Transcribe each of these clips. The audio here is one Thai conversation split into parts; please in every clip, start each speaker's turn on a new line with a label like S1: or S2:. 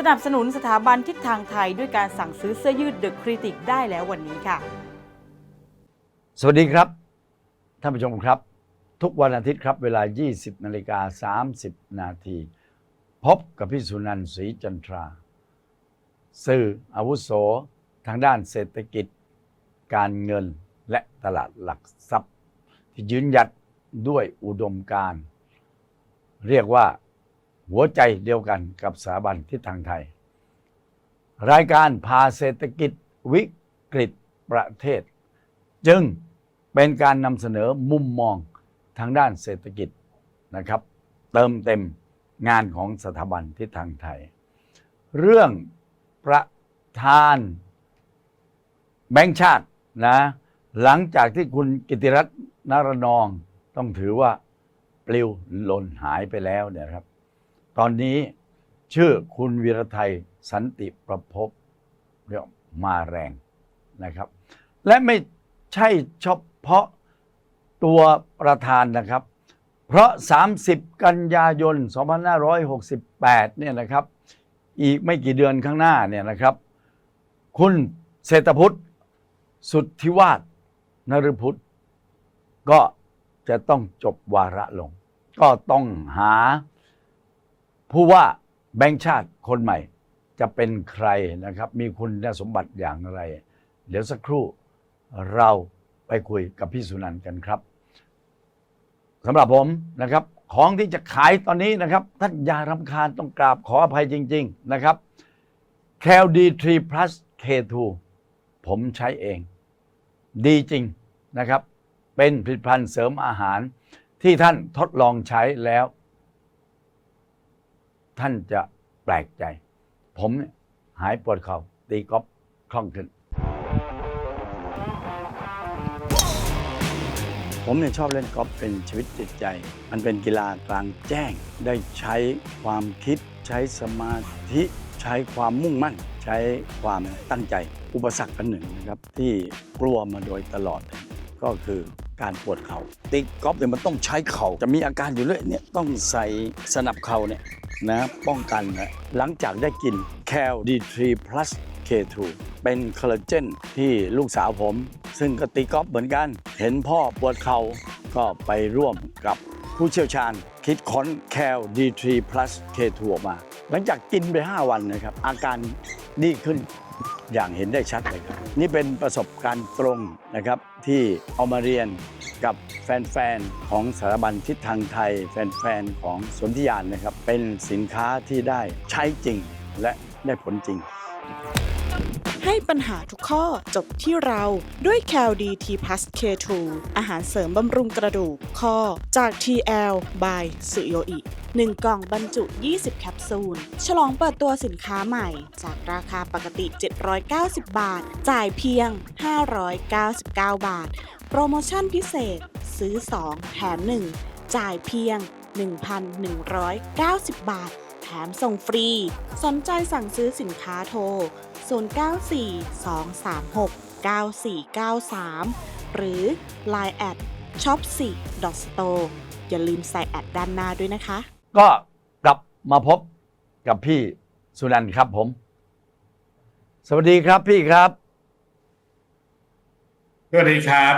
S1: สนับสนุนสถาบันทิศทางไทยด้วยการสั่งซื้อเสื้อยืด The Critic ได้แล้ววันนี้ค่ะ
S2: สวัสดีครับ ท่านผู้ชมครับ ทุกวันอาทิตย์ครับเวลา 20นาฬิกา30 นาที พบกับพี่สุนันท์ศรีจันทรา สื่ออาวุโส ทางด้านเศรษฐกิจ การเงินและตลาดหลักทรัพย์ ที่ยืนหยัดด้วยอุดมการ เรียกว่า หัวใจเดียวกันกับสถาบันทิศทางไทย รายการพาเศรษฐกิจวิกฤตประเทศ จึงเป็นการนำเสนอมุมมองทางด้านเศรษฐกิจนะครับ เติมเต็มงานของสถาบันทิศทางไทย เรื่องประธานแบงค์ชาตินะหลังจากที่คุณกิติรัตน์นรนอง ต้องถือว่าปลิวหล่นหายไปแล้วเนี่ยครับ ตอนนี้ชื่อคุณวีรไทยสันติประพบเรียกมาแรงนะครับ และไม่ใช่เฉพาะตัวประธานนะครับ เพราะ 30 กันยายน 2568 เนี่ยนะครับ อีกไม่กี่เดือนข้างหน้าเนี่ยนะครับ คุณเศรษฐพุทธสุทธิวาสนฤพุทธก็จะต้องจบวาระลง ก็ต้องหา ผู้ว่าแบงค์ชาติคนใหม่จะเป็นใครนะครับ มีคุณสมบัติอย่างไร เดี๋ยวสักครู่เราไปคุยกับพี่สุนันท์กันครับสำหรับผมนะครับ ของที่จะขายตอนนี้นะครับท่านยารำคาญต้องกราบขออภัยจริง ๆ นะครับ c a l d 3 plus K2 ผมใช้เอง ดีจริงนะครับ เป็นผลิตภัณฑ์เสริมอาหารที่ท่านทดลองใช้แล้ว ท่านจะแปลกใจ ผมเนี่ยหายปวดเข่าตีกอล์ฟคล่องขึ้น ผมเนี่ยชอบเล่นกอล์ฟเป็นชีวิตจิตใจ มันเป็นกีฬากลางแจ้ง ได้ใช้ความคิด ใช้สมาธิใช้ความมุ่งมั่น ใช้ความตั้งใจ อุปสรรคอันหนึ่งนะครับ ที่กลัวมาโดยตลอด ก็คือการปวดเขา่าตีกอล์ฟเนี่ยมันต้องใช้เขา่าจะมีอาการอยู่เรื่อยเนี่ยต้องใส่สนับเข่าเนี่ย นะป้องกันนะหลังจากได้กินแคลดีทรีพลัสเป็นคอลลาเจนที่ลูกสาวผม ซึ่งก็ตีกอล์ฟเหมือนกัน เห็นพ่อปวดเขา่าก็ไปร่วมกับผู้เชี่ยวชาญ คิดค้น Cal D3 Plus K2 ออกมา หลังจากกินไป 5 วันนะครับ อาการดีขึ้น อย่างเห็นได้ชัดเลยครับ นี่เป็นประสบการณ์ตรงนะครับที่เอามาเรียนกับแฟนๆ ของสถาบันทิศทางไทย แฟนๆ ของสนธิยานนะครับ เป็นสินค้าที่ได้ใช้จริงและได้ผลจริง
S3: ให้ปัญหาทุกข้อจบที่เราด้วย c a l d t plus K2 อาหารเสริมบำรุงกระดูกข้อจาก TL by สุโยอิ1 กล่องบรรจุ 20 แคปซูล ฉลองเปิดตัวสินค้าใหม่ จากราคาปกติ 790 บาท จ่ายเพียง 599 บาท โปรโมชั่นพิเศษ ซื้อ 2 แถม 1 จ่ายเพียง 1,190 บาท แถมส่งฟรี สนใจสั่งซื้อสินค้าโทร 0942369493 หรือ Line แอดช็อป4 store อย่าลืมใส่แอดด้านหน้าด้วยนะคะ
S2: ก็กลับมาพบกับพี่สุนันท์ครับผม สวัสดีครับพี่ครับ
S4: สวัสดีครับ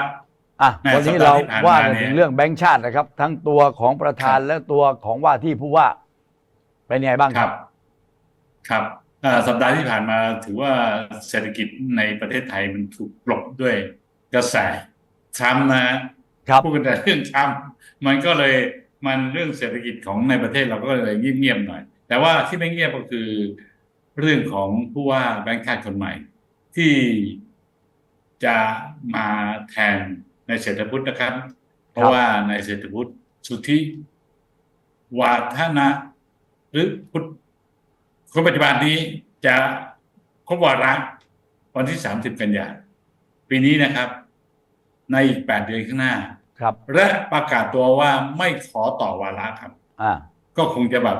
S2: อะ
S4: แม่
S2: วันนี้
S4: สัปดา
S2: เรา
S4: ห์ที่ผ่านมา
S2: ว่ากัน
S4: เนี่ย
S2: ถึงเรื่องแบงค์ชาตินะครับ ทั้งตัวของประธาน
S4: ครับ
S2: และตัวของว่าที่ผู้ว่าเป็นยังไงบ้าง
S4: ค
S2: ค
S4: รั
S2: รับ
S4: บ ครับเอ่อ สัปดาห์ที่ผ่านมาถือว่าเศรษฐกิจในประเทศไทยมันถูกกลบด้วยกระแสทรัมป์นะฮะ
S2: ครับ
S4: พูดกันแต่เรื่องทรัมป์มันก็เลยมันเรื่องเศรษฐกิจของในประเทศเราก็เลยเงียบๆหน่อย แต่ว่าที่ไม่เงียบก็คือ เรื่องของผู้ว่าแบงค์ชาติคนใหม่ ที่จะมาแทนในเศรษฐพุทธนะครับ เพราะว่าในเศรษฐพุทธสุทธิวาทนะหรือพุทธ คนปัจจุบันนี้จะครบวาระวันที่ 30 กันยาปีนี้นะครับ ในอีก 8 เดือนข้างหน้า
S2: ครับ
S4: และประกาศตัวว่าไม่ขอต่อวาระครับ
S2: อ่า
S4: ก็คงจะแบบ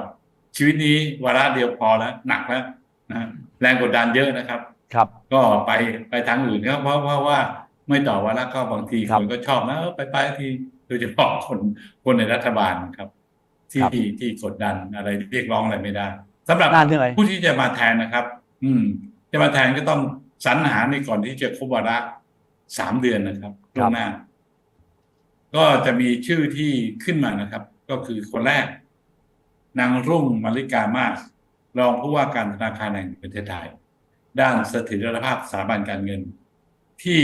S4: ชีวิตนี้วาระเดียวพอแล้ว หนักแล้วนะแรงกดดันเยอะนะครับ
S2: ครับ
S4: ก็ไปไปทางอื่นครับเพราะเพราะว่าไม่ต่อวาระก็บางที
S2: ครับ
S4: คนก็ชอบนะเออไปไปทีโดยเฉพาะคนคนในรัฐบาลนะครับ ที่
S2: ครับ
S4: ที่กดดันอะไรเรียกร้องอะไรไม่ได้ สำหรับ
S2: น่าเหนื่อย
S4: ผู้ที่จะมาแทนนะครับ อืม จะมาแทนก็ต้องสรรหาในก่อนที่จะครบวาระสามเดือนนะครับ
S2: ค
S4: ล่
S2: รั
S4: ว
S2: บ
S4: งหน้า ก็จะมีชื่อที่ขึ้นมานะครับ ก็คือคนแรก นางรุ่งมาริกามาสรองผู้ว่าการธนาคารแห่งประเทศไทยด้านเสถียรภาพสถาบันการเงิน ที่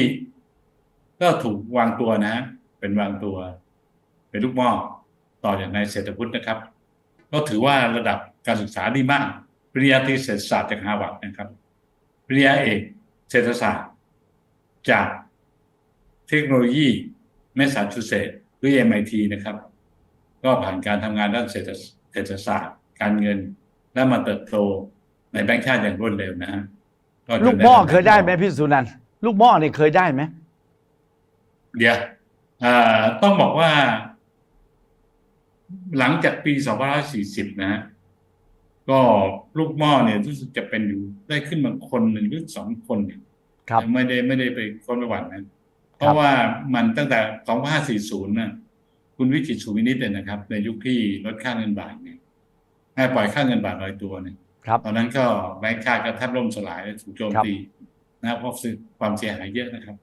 S4: ก็ถูกวางตัวนะ เป็นวางตัว เป็นลูกหม้อต่อจากนายเศรษฐพุทธนะครับ ก็ถือว่าระดับ การศึกษาดีมากปริญญาตรีเศรษฐศาสตร์จากฮาร์วาร์ดนะครับปริญญาเอกเศรษฐศาสตร์ จากเทคโนโลยีแมสซาชูเซตส์หรือ MIT นะครับ ก็ผ่านการทำงานด้านเศรษฐเศรษฐศาสตร์ การเงิน และมาเติบโตในแบงก์ชาติอย่างรวดเร็วนะฮะจน
S2: ลูกหม้อ
S4: ระดับ
S2: เคยได้ไหมพี่สุนันท์ลูกหม้อเนี่ยเคยได้ไหม
S4: เดี๋ยวเอ่อต้องบอกว่า หลังจากปี 2540 นะฮะ ก็ลูกหม้อเนี่ยรู้สึกจะเป็นอยู่ได้ขึ้นมาคนหนึ่งหรือสองคนเนี่ย
S2: ครับ
S4: ยังไม่ได้ไม่ได้ไปค้นประวัตินะเพราะว่ามันตั้งแต่ 2540น่ะคุณวิจิตรสุวินิตเนี่ยนะครับ ในยุคที่ลดค่าเงินบาทเนี่ยให้ปล่อยค่าเงินบาทลอยตัวเนี่ย
S2: ครับ
S4: ตอนนั้นก็แบงก์ชาติก็แทบล่มสลายถูกโจม
S2: ครับ
S4: ตีนะครับเพราะความเสียหายเยอะนะครับ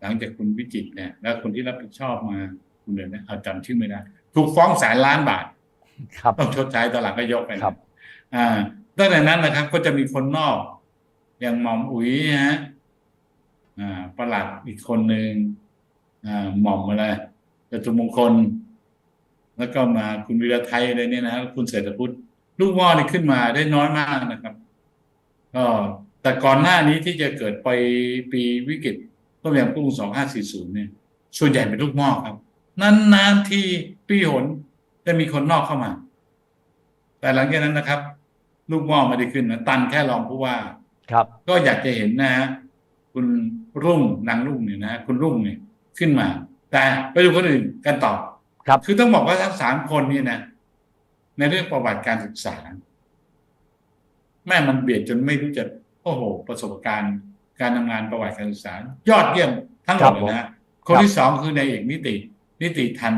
S4: หลังจากคุณวิจิตรเนี่ย แล้วคนที่รับผิดชอบมาคุณเดี๋ยวนะเอาจำชื่อไม่ได้ถูกฟ้องแสนล้านบาท
S2: ครับ
S4: ต้องชดใช้ตอนหลังก็ยกไปนะครับ อ่าตั้งแต่นั้นนะครับ ก็จะมีคนนอก อย่างหม่อมอุ๋ยฮะอ่าประหลัดอีกคนหนึ่งอ่าหม่อมอะไรจตุมงคล แล้วก็มาคุณวีระไทยอะไรเนี่ยนะคุณเศรษฐพุทธลูกหม้อนี่ขึ้นมาได้น้อยมากนะครับก็แต่ก่อนหน้านี้ที่จะเกิดไปปีวิกฤตต้มยำกุ้งสองห้าสี่ศูนย์เนี่ย ส่วนใหญ่เป็นลูกหม้อครับ นานๆทีปีหนจะมีคนนอกเข้ามา แต่หลังจากนั้นนะครับ ลูกหม้อไม่ได้ขึ้นนะตันแค่รองผู้ว่า
S2: ครับ
S4: ก็อยากจะเห็นนะฮะคุณรุ่งนางรุ่งเนี่ยนะคุณรุ่งเนี่ยขึ้นมา แต่ไปดูคนอื่นกันต่อ
S2: ครับ
S4: คือต้องบอกว่าทั้งสามคนนี่นะ ในเรื่องประวัติการศึกษา แม่มันเบียดจนไม่รู้จะโอ้โห ประสบการณ์การทำงานประวัติการศึกษา ยอดเยี่ยมทั้งหมดเลยนะฮะคนที่สองคือในายเอกนิติ นิติทัน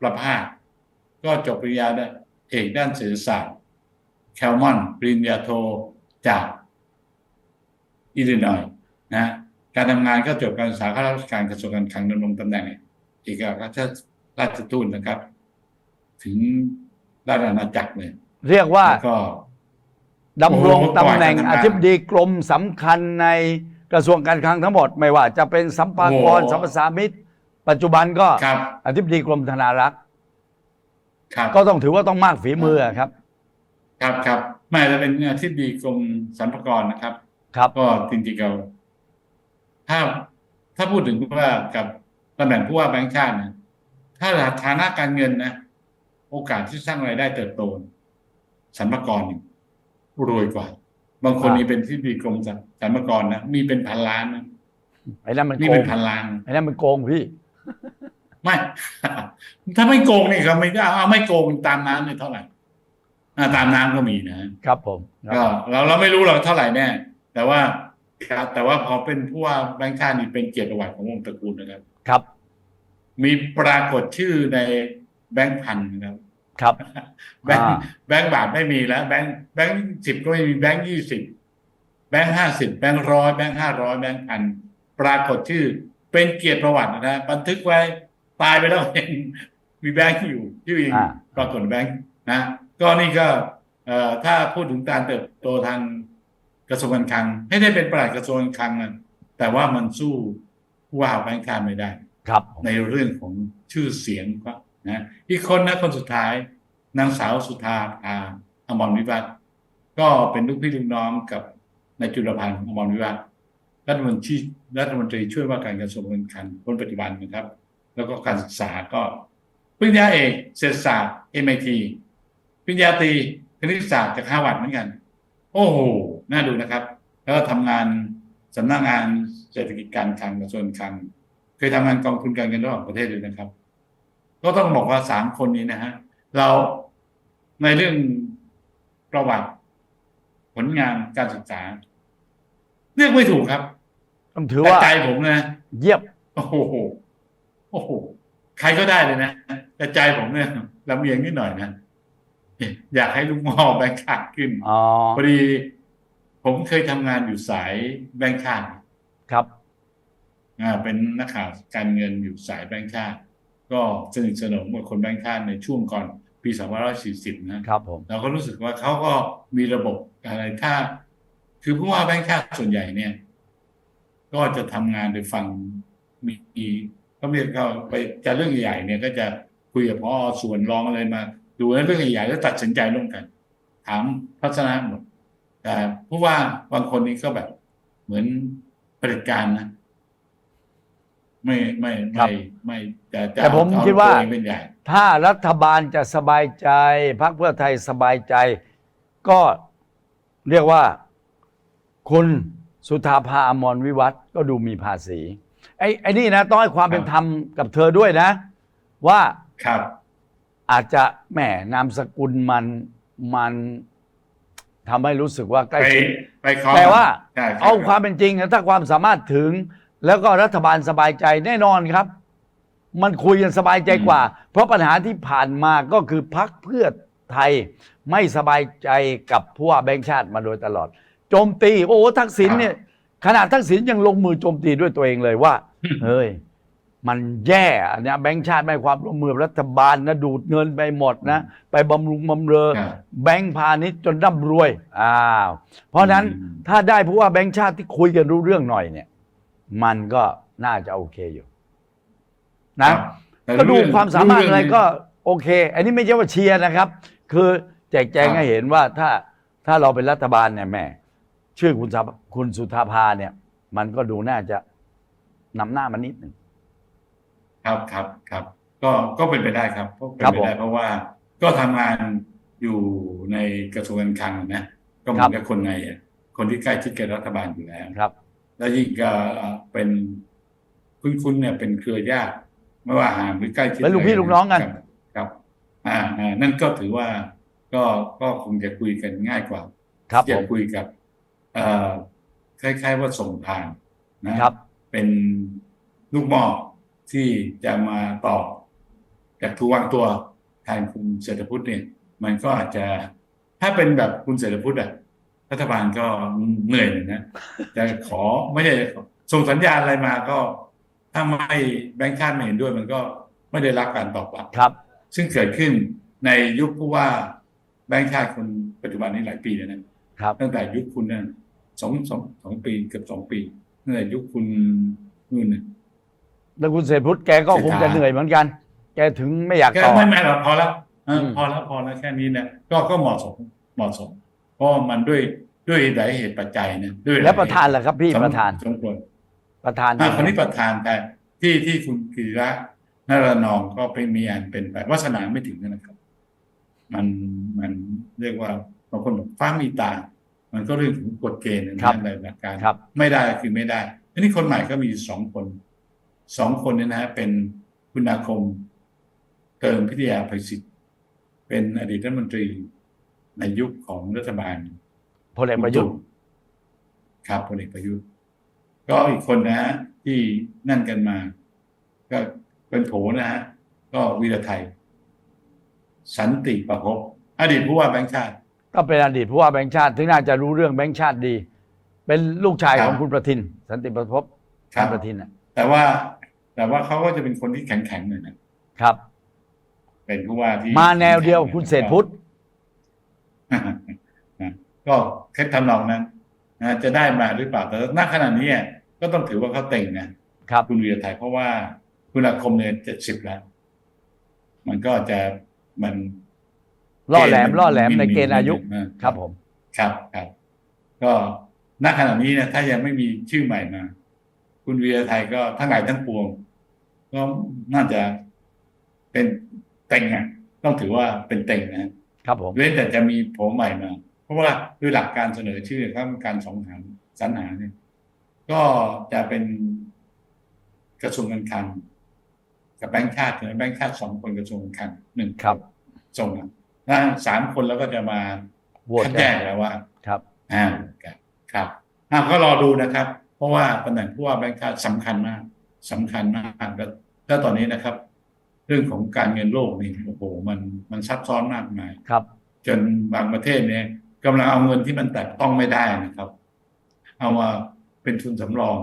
S4: ประภาสก็จบปริญญาเอกด้านเศรษฐศาสตร์ แคลมอนปริญญาโทจากอิลลินอยส์นะฮะการทำงานก็จบการศึกษาข้าราชการกระทรวงการคลังดำรงตำแหน่งเอกอัครราชราชทูตนะครับ ถึงด้านอาณาจักรเลย
S2: เรียกว่า
S4: แล้วก็
S2: ดำรง
S4: โอ้โห
S2: ตำแหน่ง
S4: ประวัติการทำงาน
S2: อธิบดีกรมสำคัญในกระทรวงการคลังทั้งหมด ไม่ว่าจะเป็นสัมภากร
S4: โอ้โห
S2: สัมปสามิตปัจจุบันก็
S4: ครับ
S2: อธิบดีกรมธนารักษ์
S4: ครับ
S2: ก็ต้องถือว่าต้องมากฝีมืออะครับ
S4: ครับครับแม่จะเป็นอธิบดีกรมสรรพากรนะครับ
S2: ครับ
S4: ก็จริงๆเราถ้าถ้าพูดถึงว่ากับตำแหน่งผู้ว่าแบงค์ชาตินะถ้าฐานะการเงินนะ โอกาสที่สร้างรายได้เติบโตสรรพากรนี่รวยกว่า บางคน
S2: อ่ามี
S4: มีเป็นที่ดีกรมสรรพากรนะมีเป็นพันล้านนะ
S2: ไอ้นั่นมัน
S4: นี่
S2: โก
S4: เป็
S2: ง
S4: นพันล้าน
S2: ไอ้นั่นมันโกงพี่
S4: ไม่ ถ้าไม่โกงนี่ครับไม่ได้เอาไม่โกงตามน้ำเนี่ยเท่าไหร่อ่า ตามน้ำก็มีนะ
S2: ครับผมครับ
S4: ก็เราเราไม่รู้หรอกเท่าไหร่แน่ แต่ว่าครับแต่ว่าพอเป็นผู้ว่าแบงค์ชาตินี่เป็นเกียรติประวัติของวงศ์ตระกูลนะครับ
S2: ครับ
S4: มีปรากฏชื่อในแบงค์พันนะครับ
S2: ครับ
S4: แบงค์
S2: อ่า
S4: แบงค์บาทไม่มีแล้ว แบงค์แบงค์สิบก็ไม่มีแบงค์ยี่สิบแบงค์ห้าสิบแบงค์ร้อยแบงค์ห้าร้อยแบงค์พันปรากฏชื่อ เป็นเกียรติประวัตินะบันทึกไว้ตายไปแล้วเองมีแบงค์อยู่ชื่อเอง
S2: อ่า
S4: ปรากฏแบงค์นะ ก็นี่ก็เอ่อถ้าพูดถึงการเติบโตทางกระทรวงการคลังไม่ได้เป็นปลัดกระทรวงการคลังนะแต่ว่ามันสู้ผู้ว่าแบงค์ชาติไม่ได้
S2: ครับผม
S4: ในเรื่องของชื่อเสียงก็นะอีกคนนะคนสุดท้ายนางสาวสุธาภาอมรวิวัฒน์ก็เป็นลูกพี่ลูกน้องกับนายจุลพันธ์อมรวิวัฒน์รัฐมนตรีรัฐมนตรีช่วยว่าการกระทรวงการคลังคนปัจจุบันนะครับ แล้วก็การศึกษาก็ปริญญาเอกเศรษฐศาสตร์ MIT ป ริญญาตรีคณิตศาสตร์จากฮาร์วาร์ดเหมือนกัน โอ้โหน่าดูนะครับ แล้วก็ทำงานสำนักงานเศรษฐกิจการคลังกระทรวงการคลังเคยทำงานกองทุนการเงินระหว่างประเทศด้วยนะครับ ก็ต้องบอกว่าสามคนนี้นะฮะเราในเรื่องประวัติ ผลงานการศึกษา เรียกไม่ถูกครับ
S2: ต้องถือ
S4: แต่
S2: ว่า
S4: ใจผมนะ
S2: เยี่ยม
S4: โอ้โหโอ้โหใครก็ได้เลยนะแต่ใจผมเนี่ยลำเอียงนิดหน่อยนะ อยากให้ลูกหม่อแบงค์ชาติขึ้น
S2: อ๋อ
S4: พอดี ผมเคยทำงานอยู่สายแบงค์ชาติ
S2: ครับ
S4: อ่าเป็นนักข่าวการเงินอยู่สายแบงค์ชาติ ก็สนิทสนมกับคนแบงค์ชาติในช่วงก่อนปี2540 นะ
S2: ครับผม
S4: เราก็รู้สึกว่าเขาก็มีระบบอะไรถ้า คือผู้ว่าแบงค์ชาติส่วนใหญ่เนี่ย ก็จะทำงานโดยฟังมีมีก็เรียกเขาไปจะเรื่องใหญ่ๆเนี่ย ก็จะคุยกับพอส่วนรองอะไรมา ดูเรื่องใหญ่ๆแล้วตัดสินใจร่วมกัน ถามทัศนะหมดแต่ผู้ว่าบางคนนี้ก็แบบเหมือนเผด็จการนะไม่ไม่
S2: ครั
S4: ไม่
S2: บ
S4: ไม่จะจะ
S2: แต่ผม
S4: เอ
S2: คิดว่า
S4: ตัวเองเป็นใหญ่
S2: ถ้ารัฐบาลจะสบายใจพรรคเพื่อไทยสบายใจ ก็เรียกว่าคุณสุธาภาอมรวิวัฒน์ก็ดูมีภาษีไอ้ไอ้นี่นะ ต้องให้ความเป็นธรรมกับเธอด้วยนะ ว่า
S4: ครับ
S2: อาจจะแหมนามสกุลมันมันทำให้รู้สึกว่าใกล้
S4: ไป
S2: ชิด
S4: ไปขอ
S2: แต่ว่า
S4: ใช่ใช่
S2: เอา
S4: รับ
S2: ความเป็นจริงนะถ้าความสามารถถึง แล้วก็รัฐบาลสบายใจแน่นอนครับ มันคุยกันสบายใจกว่า เพราะปัญหาที่ผ่านมาก็คือพักเพื่อไทยไม่สบายใจกับผู้ว่าแบงค์ชาติมาโดยตลอด โจมตี โอ้โหทักษิณเนี่ย ขนาดทักษิณยังลงมือโจมตีด้วยตัวเองเลยว่า เฮ้ย มันแย่อันเนี้ยแบงค์ชาติไม่ให้ความร่วมมือรัฐบาลนะดูดเงินไปหมดนะไปบำรุงบำเรอ
S4: ครับ
S2: แบงค์พาณิชย์จนร่ำรวยอ้าวเพราะฉะนั้น
S4: อืม
S2: ถ้าได้ผู้ว่าแบงค์ชาติที่คุยกันรู้เรื่องหน่อยเนี่ย มันก็น่าจะโอเคอยู่ นะ
S4: แต่
S2: ก็ดู
S4: เอง
S2: ความสามารถอะไรก็
S4: เโอ
S2: เค อันนี้ไม่ใช่ว่าเชียร์นะครับ คือแจกแจง
S4: ครับ
S2: ให้เห็นว่าถ้าถ้าเราเป็นรัฐบาลเนี่ยแม่ชื่อคุณสาคุณสุธาภาเนี่ย มันก็ดูน่าจะนำหน้ามันนิดหนึ่ง
S4: ครับครับครับ ก็ก็เป็นไปได้ครับก็เป็น
S2: ครับ
S4: ไป
S2: ผม
S4: ได้เพราะว่าก็ทำงานอยู่ในกระทรวงการคลังนะก็เหมื
S2: ครั
S4: อบนกับคนในคนที่ใกล้ชิดกับรัฐบาลอยู่แล้ว
S2: ครับ
S4: แล้วยิ่งก็เป็นคุณคุณเนี่ยเป็นเครือญาติไม่ว่าห่างหรือใกล้ชิด
S2: เป็นลูกพี่ลูกน้องกัน
S4: ครับครับอ่าอ่านั่นก็ถือว่าก็ก็คงจะคุยกันง่ายกว่า
S2: ครับ
S4: จะ
S2: ผม
S4: คุยกับเอ่อคล้ายๆว่าส่งทางนะครับ เป็นลูกหม้อ ที่จะมาตอบจากทูวางตัวแทนคุณเศรษฐพุทธเนี่ย มันก็อาจจะถ้าเป็นแบบคุณเศรษฐพุทธอะรัฐบาลก็เหนื่อยหน่อยนะจะขอไม่ได้ส่งสัญญาณอะไรมาก็ ถ้าไม่แบงค์ชาติไม่เห็นด้วย มันก็ไม่ได้รับการตอบรับ
S2: ครับ
S4: ซึ่งเกิดขึ้นในยุคผู้ว่าแบงค์ชาติคนปัจจุบันนี้หลายปีแล้วนะครับ ตั้งแต่ยุคคุณนั่นสองสองสองปีเกือบสองปีตั้งแต่ยุคคุณนู่นน่ะ
S2: แล้วคุณเศรษฐพุทธแกก็คง
S4: เศรษฐา
S2: จะเหนื่อยเหมือนกัน แกถึงไม่อยาก
S4: แค่
S2: ต่อ
S4: ไม่ไม่หรอกพอแล้วเอออ
S2: ม
S4: พอแล้วพอแล้วแค่นี้นะก็ก็เหมาะสมเหมาะสม เพราะว่ามันด้วยด้วยหลายเหตุปัจจัยนะด้วยหาย
S2: แล้วประธานล่ะครับพี่
S4: สม
S2: ประธาน
S4: สมควร
S2: ประธาน
S4: อ่าคนนี้ประธานแต่ที่ที่คุณกิริระนารนองก็เป็นมีอันเป็นไปวาสนาไม่ถึงนะครับ มันมันเรียกว่าบางคนบอกฟ้ามีตา มันก็เรื่องของกฎเกณฑ์นะในหลักการ
S2: ครับ
S4: ไม่ได้คือไม่ได้ทีนี้คนใหม่ก็มีสองคน สองคนเนี่ยนะฮะเป็นคุณอาคมเติมพิทยาภัยศิษย์เป็นอดีตรัฐมนตรีในยุคของรัฐบาล
S2: พลเอกประยุทธ์
S4: ครับพลเอกประยุทธ์ ก็อีกคนนะฮะที่นั่นกันมา ก็เป็นโผนะฮะก็วีรไทย สันติประพบอดีตผู้ว่าแบงค์ชาติ
S2: ก็เป็นอดีตผู้ว่าแบงค์ชาติถึงน่าจะรู้เรื่องแบงค์ชาติดี เป็นลูกชาย
S4: ครับ
S2: ของคุณประทิน สันติประพบ
S4: ครับ
S2: คุณประทินน่ะ
S4: แต่ว่า แต่ว่าเขาก็จะเป็นคนที่แข็งๆหน่อยนะครับ เป็นผู้ว่าที่
S2: มาแนวเดียวคุณเศรษฐพุทธ
S4: นะก็เคล็ดทำนองนั้นนะจะได้มาหรือเปล่าแต่ณขณะนี้อะก็ต้องถือว่าเขาเต็งนะครับคุณวีรไทยเพราะว่าคุณอาคมเนี่ยเจ็ดสิบแล้ว มันก็จะมัน
S2: ล่อแหลม
S4: เกณฑ์น
S2: ล่อแหลมใน
S4: มี
S2: เกณฑ์อายุ
S4: มี
S2: ครับผม
S4: ครับครับ ก็ณขณะนี้เนี่ยถ้ายังไม่มีชื่อใหม่มาคุณวีรไทยก็ทั้งหลายทั้งปวง ก็น่าจะเป็นเต็งอะต้องถือว่าเป็นเต็งนะ
S2: ครับผม
S4: เว้นแต่จะมีโผล่ใหม่มา เพราะว่าด้วยหลักการเสนอชื่อข้าการสองหาสรรหาเนี่ยก็จะเป็นกระทรวงการคลังกับแบงค์ชาติใช่ไหมแบงค์ชาติสองคนกระทรวงการคลังหนึ่ง
S2: ครับ
S4: ส่งมาถ้าสามคนแล้วก็จะมา
S2: โหวต
S4: คัด
S2: กั
S4: แย
S2: น
S4: กแล้วว่า
S2: ครับ
S4: อ่าครับครับอ่าก็รอดูนะครับ เพราะว่าตำแหน่งผู้ว่าแบงค์ชาติสำคัญมาก สำคัญมากแล้วแล้วตอนนี้นะครับ เรื่องของการเงินโลกนี่โอ้โหมันมันซับซ้อนมากมาย
S2: ครับ
S4: จนบางประเทศเนี่ยกำลังเอาเงินที่มันแตะต้องไม่ได้นะครับ เอามาเป็นทุนสำรอง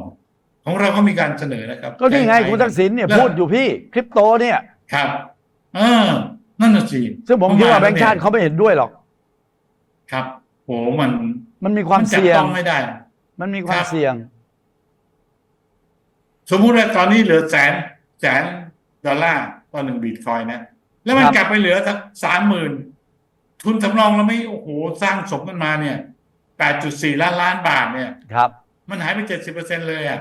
S4: ของเราก็มีการเสนอนะครับ
S2: ก็นี่ไง
S4: ใช้
S2: คุณทักษิณเนี่ย
S4: แล้ว
S2: พูดอยู่พี่คริปโตเนี่ย
S4: ครับเออนั่นน่ะสิ
S2: ซึ่งผมคิดว่าแบงค์ชาติ
S4: เข
S2: เขาไม่เห็นด้วยหรอก
S4: ครับโหมัน
S2: มันมีความ
S4: นแตะ
S2: เสี่ยง
S4: ต้องไม่ได้
S2: มันมีควา
S4: ค
S2: ม
S4: รับ
S2: เสี่ยง
S4: สมมุติว่าตอนนี้เหลือแสนแสนดอลลาร์ต่อหนึ่งบิตคอยน์นะแล้วมัน
S2: ครับ
S4: กลับไปเหลือสักสามหมื่นทุนสำรองเราไม่โอ้โหสร้างสมกันมาเนี่ยแปดจุดสี่ล้านล้านบาทเนี่ย
S2: ครับ
S4: มันหายไปเจ็ดสิบเปอร์เซ็นเลยอะ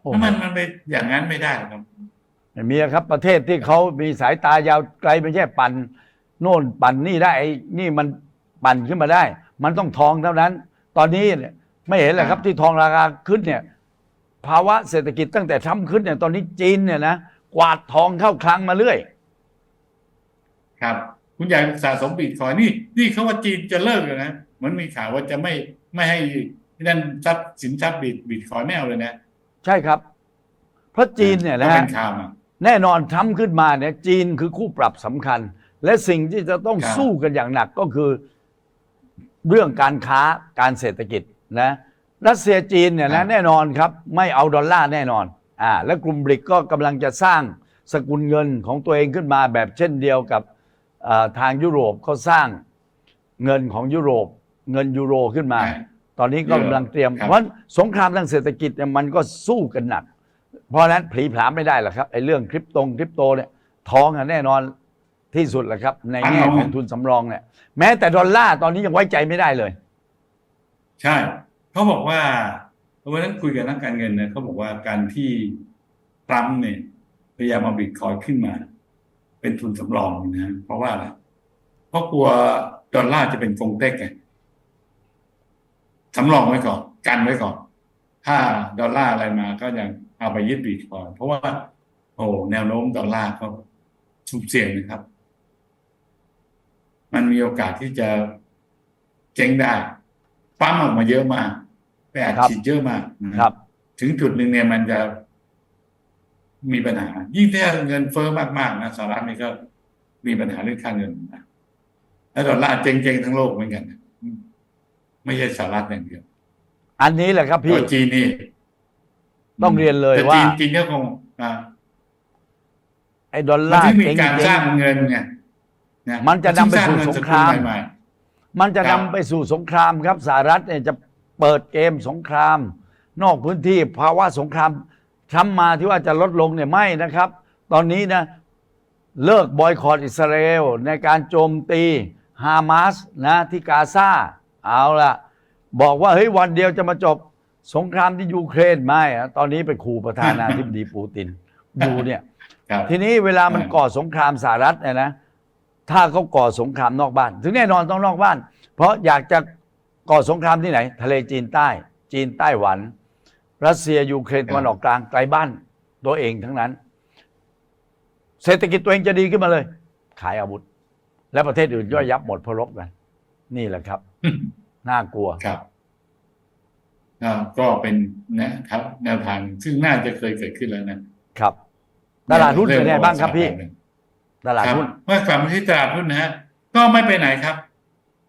S2: โอ้โห
S4: แล้วมันมันไปอย่างนั้นไม่ได้ครับ
S2: ไม่มีครับประเทศที่เขามีสายตายาวไกลไม่ใช่ปั่นโน่นปั่นนี่ได้ไอ้นี่มันปั่นขึ้นมาได้ มันต้องทองเท่านั้น ตอนนี้เนี่ยไม่เห็นเลยครับที่ทองราคาขึ้นเนี่ย ภาวะเศรษฐกิจตั้งแต่ทำขึ้นเนี่ยตอนนี้จีนเนี่ยนะกวาดทองเข้าคลังมาเรื่อย
S4: ครับ คุณอยากสะสมบิตคอยน์นี่นี่เขาว่าจีนจะเลิกเลยนะเหมันมีข่าวว่าจะไม่ไม่ให้นั่นทรัพย์สินทรัพย์บิตบิตคอยน์ไม่เอาเลยนะ
S2: ใช่ครับ เพราะจีนเนี่ยนะ
S4: ก็
S2: ฮะ
S4: เป็นข่าวมา
S2: แน่นอนทำขึ้นมาเนี่ยจีนคือคู่ปรับสำคัญ และสิ่งที่จะต้อง
S4: ครับ
S2: สู้กันอย่างหนักก็คือเรื่องการค้าการเศรษฐกิจนะ รัสเซียจีนเนี่ยนะแน่นอนครับไม่เอาดอลลาร์แน่นอนอ่าและกลุ่มบริกก็กำลังจะสร้างสกุลเงินของตัวเองขึ้นมาแบบเช่นเดียวกับอ่าทางยุโรปเขาสร้างเงินของยุโรป เงินยูโรขึ้นมา
S4: ใช่
S2: ตอนนี้ก็กำลังเตรียม
S4: ครับ
S2: เพราะฉะนั้นสงครามทางเศรษฐกิจเนี่ยมันก็สู้กันหนัก เพราะฉะนั้นผลีผลามไม่ได้หรอกครับไอ้เรื่องคริปตงคริปโตเนี่ยทองอะแน่นอนที่สุดแหละครับ ในแง่ของทุนสำรองเนี่ยแม้แต่ดอลลาร์ตอนนี้ยังไว้ใจไม่ได้เลย
S4: ใช่ เขาบอกว่าวันนั้นคุยกับนักการเงินนะเขาบอกว่าการที่ทรัมป์เนี่ยพยายามเอาบิตคอยน์ขึ้นมา เป็นทุนสำรองนะเพราะว่าอะไรเพราะกลัวดอลลาร์จะเป็นกงเต็กไงสำรองไว้ก่อนกันไว้ก่อน ถ้าดอลลาร์อะไรมาก็ยังเอาไปยึดบิตคอยเพราะว่า โอ้แนวโน้มดอลลาร์ก็สุ่มเสี่ยงนะครับ มันมีโอกาสที่จะเจ๊งได้ ปั๊มออกมาเยอะมากไปอัด
S2: ครับ
S4: ฉีดเยอะมากนะครับ ถึงจุดหนึ่งเนี่ยมันจะมีปัญหา ยิ่งถ้าเงินเฟ้อมากๆนะสหรัฐนี่ก็มีปัญหาเรื่องค่าเงินนะแล้วดอลลาร์เจ๊งๆทั้งโลกเหมือนกันนะไม่ใช่สหรัฐอย่างเดียว
S2: อันนี้แหละครับพี่
S4: ก็จีนนี่
S2: ต้องเรียนเลย
S4: แต่
S2: ว่า
S4: จีนจีนก็คงอ่า
S2: ไอ้ดอล
S4: มัน
S2: ลาร์
S4: ที่มี
S2: เจ๊ง
S4: การสร้างเงินไงนะ
S2: มันจะนำไปสู่
S4: ที่ร้
S2: สงคราม
S4: เงินกุลให ม่
S2: มันจะ
S4: ครั
S2: นำ
S4: บ
S2: ไปสู่สงครามครับสหรัฐเนี่ยจะเปิดเกมสงคราม นอกพื้นที่ภาวะสงครามทำมาที่ว่าจะลดลงเนี่ยไม่นะครับ ตอนนี้นะเลิกบอยคอรอิสราเอลในการโจมตีฮามาสนะที่กาซาเอาละบอกว่าเฮ้ยวันเดียวจะมาจบสงครามที่ยูเครนไม่อะตอนนี้ไปขู่ประธานาธิบดีปูติน ดูเนี่ย
S4: ครับ
S2: ทีนี้เวลามัน
S4: เออ
S2: ก่อสงครามสหรัฐเนี่ยนะ ถ้าเขาก่อสงครามนอกบ้าน ถึงแน่นอนต้องนอกบ้าน เพราะอยากจะก่อสงครามที่ไหน ทะเลจีนใต้ จีนไต้หวัน รัสเซียยูเครนตะวันออกกลางไกลบ้านตัวเองทั้งนั้น เศรษฐกิจตัวเองจะดีขึ้นมาเลย ขายอาวุธ และประเทศอื่นย่อยยับหมดเพราะรบกันนี่แหละครับ น่ากลัว
S4: ครับอ่าก็เป็นนะครับ แนวทางซึ่งน่าจะเคยเกิดขึ้นแล้วนะครับ
S2: ตลาดหุ้นเป็นไงบ้างครับพี่ ตลาด
S4: ครับ
S2: หุ้น
S4: เมื่อกลับมาที่ตลาดหุ้นนะฮะก็ไม่ไปไหนครับ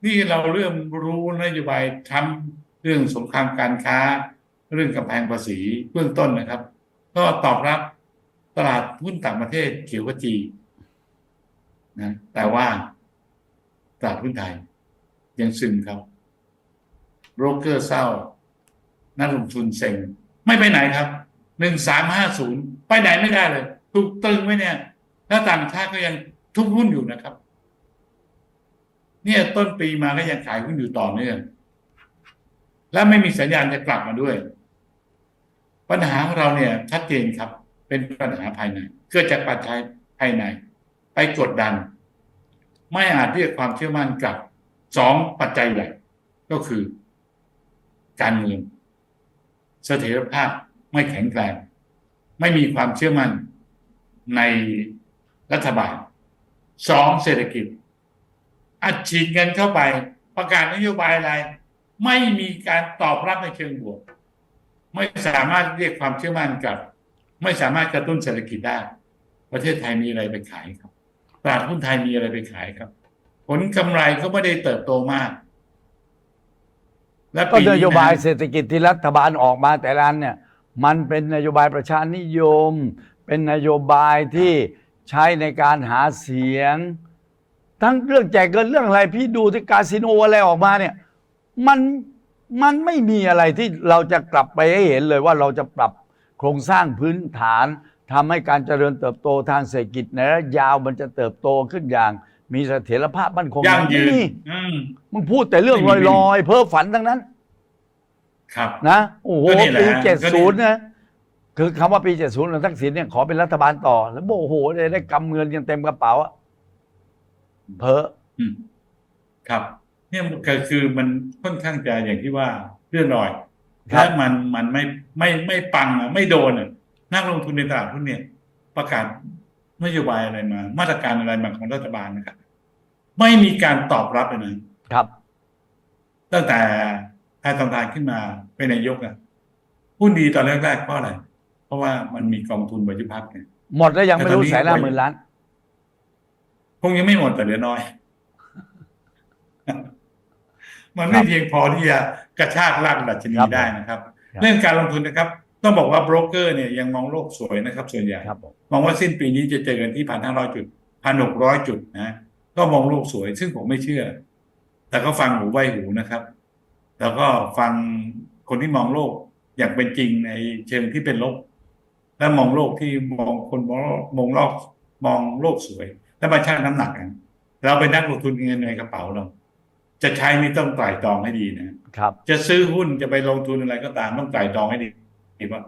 S4: นี่เราเริ่มรู้นโยบายทำเรื่องสงครามการค้า เรื่องกำแพงภาษีเบื้องต้นนะครับ ก็ตอบรับตลาดหุ้นต่างประเทศเขียวขจีนะแต่ว่าตลาดหุ้นไทย ยังซึมครับโบรกเกอร์เศร้า นักลงทุนเซ็ง ไม่ไปไหนครับหนึ่งสามห้าศูนย์ไปไหนไม่ได้เลย ถูกตึงไว้เนี่ย แล้วต่างชาติก็ยังทุบหุ้นอยู่นะครับ เนี่ยต้นปีมาก็ยังขายหุ้นอยู่ต่อเนื่องและไม่มีสัญญาณจะกลับมาด้วย ปัญหาของเราเนี่ยชัดเจนครับ เป็นปัญหาภายในเกิดจากปัจจัยภายใน ไปกดดัน ไม่อาจเรียกความเชื่อมั่นกลับสองปัจจัยใหญ่ก็คือ การเมืองเสถียรภาพไม่แข็งแกร่งไม่มีความเชื่อมั่นใน รัฐบาลสองเศรษฐกิจ อัดฉีดเงินเข้าไป ประกาศนโยบายอะไร ไม่มีการตอบรับในเชิงบวก ไม่สามารถเรียกความเชื่อมั่นกลับ ไม่สามารถกระตุ้นเศรษฐกิจได้ ประเทศไทยมีอะไรไปขายครับตลาดหุ้นไทยมีอะไรไปขายครับ ผลกำไรก็ไม่ได้เติบโตมาก และ
S2: ก็นโยบายเศรษฐกิจที่รัฐบาลออกมาแต่ละอันเนี่ย มันเป็นนโยบายประชานิยม เป็นนโยบายที่ ใช้ในการหาเสียง ทั้งเรื่องแจกเงินเรื่องอะไรพี่ดูที่คาสิโนอะไรออกมาเนี่ย มันมันไม่มีอะไรที่เราจะกลับไปให้เห็นเลยว่าเราจะปรับโครงสร้างพื้นฐานทำให้การเจริญเติบโตทางเศรษฐกิจในระยะยาวมันจะเติบโตขึ้นอย่างมีเสถียรภาพมั่นคง
S4: ยั่งยืน
S2: ไม่มี
S4: อืม
S2: มึงพูดแต่เรื่อง
S4: ไม่มี
S2: ลอยๆ เพ้อฝันทั้งนั้น
S4: ครับ
S2: นะ โอ้โห
S4: ก็นี่แหละ
S2: ปี
S4: ฮะ
S2: เจ็ด
S4: ก็
S2: ศู
S4: นี่
S2: นย์นะ คือคำว่าปีเจ็ดศูนย์ทักษิณเนี่ยขอเป็นรัฐบาลต่อ แล้วโอ้โหได้ได้กำเงินกันเต็มกระเป๋าอะเพ้อ
S4: อืมครับ เนี่ยก็คือมันค่อนข้างจะอย่างที่ว่าเลื่อนลอย
S2: ครั
S4: และ
S2: บ
S4: มันมันไม่ไม่ไม่ปังอะไม่โดนอะนักลงทุนในตลาดหุ้นเนี่ย ประกาศนโยบายอะไรมา มาตรการอะไรมาของรัฐบาลนะครับ ไม่มีการตอบรับเลยนะครับ ตั้งแต่แพทย์ทานขึ้นมาเป็นนายกอะหุ้นดีตอนแรกๆเพราะอะไรเพ ราะว่ามันมีกองทุนบริพัตรเนี่ย
S2: หมดแล้วยังไม่รู้
S4: แต่ตอนนี้
S2: แสนห้าหมื่นล้าน
S4: คงยังไม่หมดแต่เหลือน้อย มันไม่เพียงพอที่จะกระชากลากดัชนี
S2: ครับ
S4: ได้นะครับ
S2: ครับ
S4: เรื่องการลงทุนนะครับ ต้องบอกว่าโบรกเกอร์เนี่ยยังมองโลกสวยนะครับ ส่วนใหญ่
S2: ครับผม
S4: มองว่าสิ้นปีนี้จะเจอกันที่พันห้าร้อยจุดพันหกร้อยจุดนะก็มองโลกสวย ซึ่งผมไม่เชื่อ แต่ก็ฟังหูไว้หูนะครับ แล้วก็ฟังคนที่มองโลกอย่างเป็นจริงในเชิงที่เป็นลบ และมองโลกที่มองคนมองโลกมองโลกมองโลกสวย แล้วมาชั่งน้ำหนักกันเราเป็นนักลงทุนเงินในกระเป๋าเรา จะใช้นี่ต้องไตร่ตรองให้ดีนะ
S2: ครับ
S4: จะซื้อหุ้นจะไปลงทุนอะไรก็ตามต้องไตร่ตรองให้ดีว่า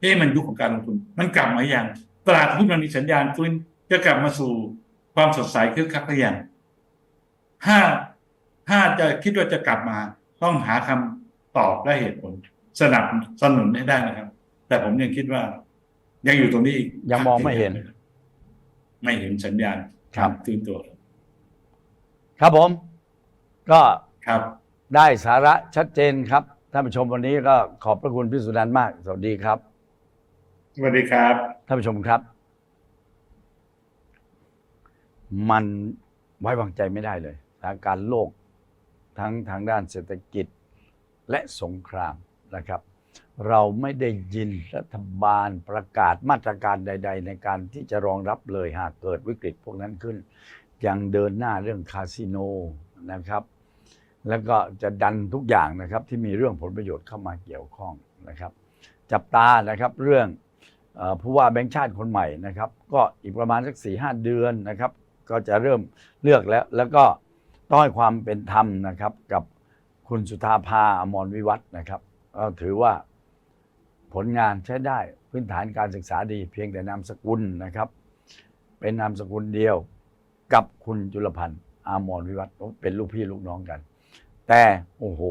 S4: เอ๊ะมันยุคของการลงทุน มันกลับมาอย่างตลาดหุ้นมันมีสัญญาณฟื้นจะกลับมาสู่ความสดใสคึกคักหรือยังถ้าถ้าจะคิดว่าจะกลับมา ต้องหาคำตอบและเหตุผล สนับสนุนให้ได้นะครับ แต่ผมยังคิดว่า ยังอยู่ตรงนี้อีก
S2: ยังมองไม่เห็น
S4: ไม่เห็นสัญญาณ
S2: ครับ
S4: ตื่นตัว
S2: ครับผม ก็
S4: ครับ
S2: ได้สาระชัดเจนครับท่านผู้ชมวันนี้ก็ขอบพระคุณพี่สุนันท์มาก สวัสดีครับ
S4: สวัสดีครับ
S2: ท่านผู้ชมครับ มันไว้วางใจไม่ได้เลยสถานการณ์โลกทั้งทางด้านเศรษฐกิจและสงครามนะครับ เราไม่ได้ยินรัฐบาลประกาศมาตรการใด ๆ ในการที่จะรองรับเลยหากเกิดวิกฤตพวกนั้นขึ้น ยังเดินหน้าเรื่องคาสิโนนะครับ แล้วก็จะดันทุกอย่างนะครับที่มีเรื่องผลประโยชน์เข้ามาเกี่ยวข้องนะครับ จับตานะครับเรื่องผู้ว่าแบงค์ชาติคนใหม่นะครับ ก็อีกประมาณสักสี่ห้าเดือนนะครับ ก็จะเริ่มเลือกแล้ว แล้วก็ต้องให้ความเป็นธรรมนะครับกับคุณสุธาภาอมรวิวัฒน์นะครับก็ถือว่า ผลงานใช้ได้พื้นฐานการศึกษาดี เพียงแต่นามสกุลนะครับ เป็นนามสกุลเดียวกับคุณจุลพันธ์อามรวิวัฒน์เป็นลูกพี่ลูกน้องกัน แต่โอ้โห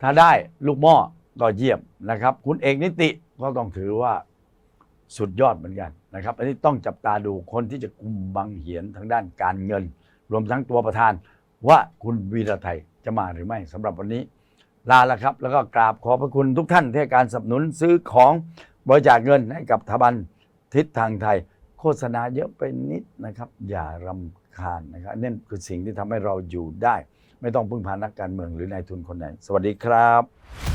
S2: ถ้าได้ลูกหม้อก็เยี่ยมนะครับ คุณเอกนิติก็ต้องถือว่าสุดยอดเหมือนกันนะครับ อันนี้ต้องจับตาดูคนที่จะคุมบังเหียนทางด้านการเงิน รวมทั้งตัวประธานว่าคุณวีระไทยจะมาหรือไม่สำหรับวันนี้ ลาแล้วครับ แล้วก็กราบขอบพระคุณทุกท่านที่ให้การสนับสนุนซื้อของบริจาคเงินให้กับสถาบันทิศทางไทย โฆษณาเยอะไปนิดนะครับ อย่ารำคาญนะครับนั่นคือสิ่งที่ทำให้เราอยู่ได้ ไม่ต้องพึ่งพานักการเมืองหรือนายทุนคนไหน สวัสดีครับ